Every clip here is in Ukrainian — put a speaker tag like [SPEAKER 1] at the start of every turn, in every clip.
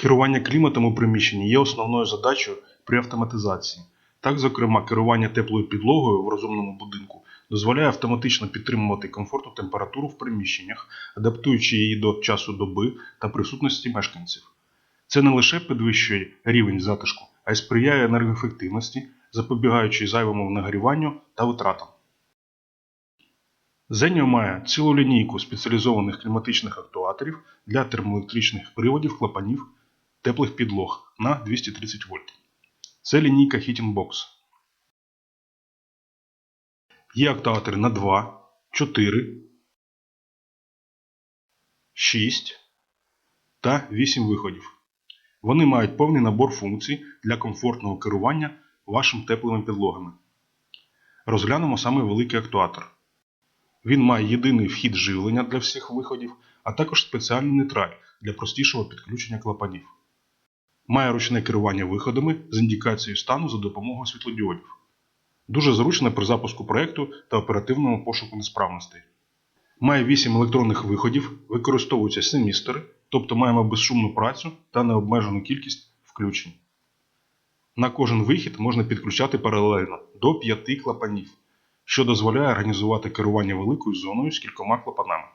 [SPEAKER 1] Керування кліматом у приміщенні є основною задачею при автоматизації. Так, зокрема, керування теплою підлогою в розумному будинку дозволяє автоматично підтримувати комфортну температуру в приміщеннях, адаптуючи її до часу доби та присутності мешканців. Це не лише підвищує рівень затишку, а й сприяє енергоефективності, запобігаючи зайвому нагріванню та витратам. Зеньо має цілу лінійку спеціалізованих кліматичних актуаторів для термоелектричних приводів клапанів теплих підлог на 230 вольт. Це лінійка Heating Box. Є актуатори на 2, 4, 6 та 8 виходів. Вони мають повний набор функцій для комфортного керування вашими теплими підлогами. Розглянемо саме великий актуатор. Він має єдиний вхід живлення для всіх виходів, а також спеціальний нейтраль для простішого підключення клапанів. Має ручне керування виходами з індикацією стану за допомогою світлодіодів. Дуже зручно при запуску проєкту та оперативному пошуку несправностей. Має 8 електронних виходів, використовуються семістери, тобто маємо безшумну працю та необмежену кількість включень. На кожен вихід можна підключати паралельно до 5 клапанів, що дозволяє організувати керування великою зоною з кількома клапанами.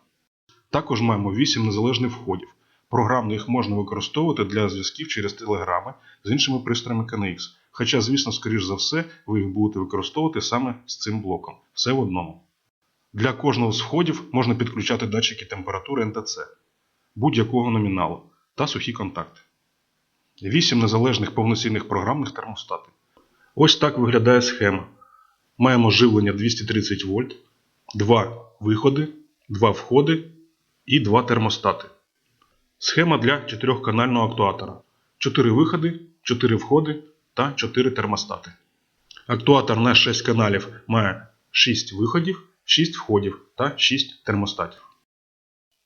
[SPEAKER 1] Також маємо 8 незалежних входів. Програмно їх можна використовувати для зв'язків через телеграми з іншими пристроями KNX. Хоча, звісно, скоріш за все, ви їх будете використовувати саме з цим блоком. Все в одному. Для кожного з входів можна підключати датчики температури НТЦ будь-якого номіналу та сухі контакти. 8 незалежних повноцінних програмних термостатів. Ось так виглядає схема. Маємо живлення 230 вольт, 2 виходи, 2 входи і 2 термостати. Схема для 4-канального актуатора. 4 виходи, 4 входи та 4 термостати. Актуатор на 6 каналів має 6 виходів, 6 входів та 6 термостатів.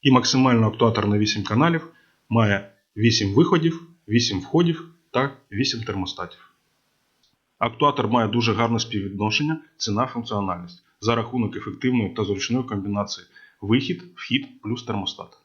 [SPEAKER 1] І максимально актуатор на 8 каналів має 8 виходів, 8 входів та 8 термостатів. Актуатор має дуже гарне співвідношення ціна-функціональність за рахунок ефективної та зручної комбінації вихід, вхід плюс термостат.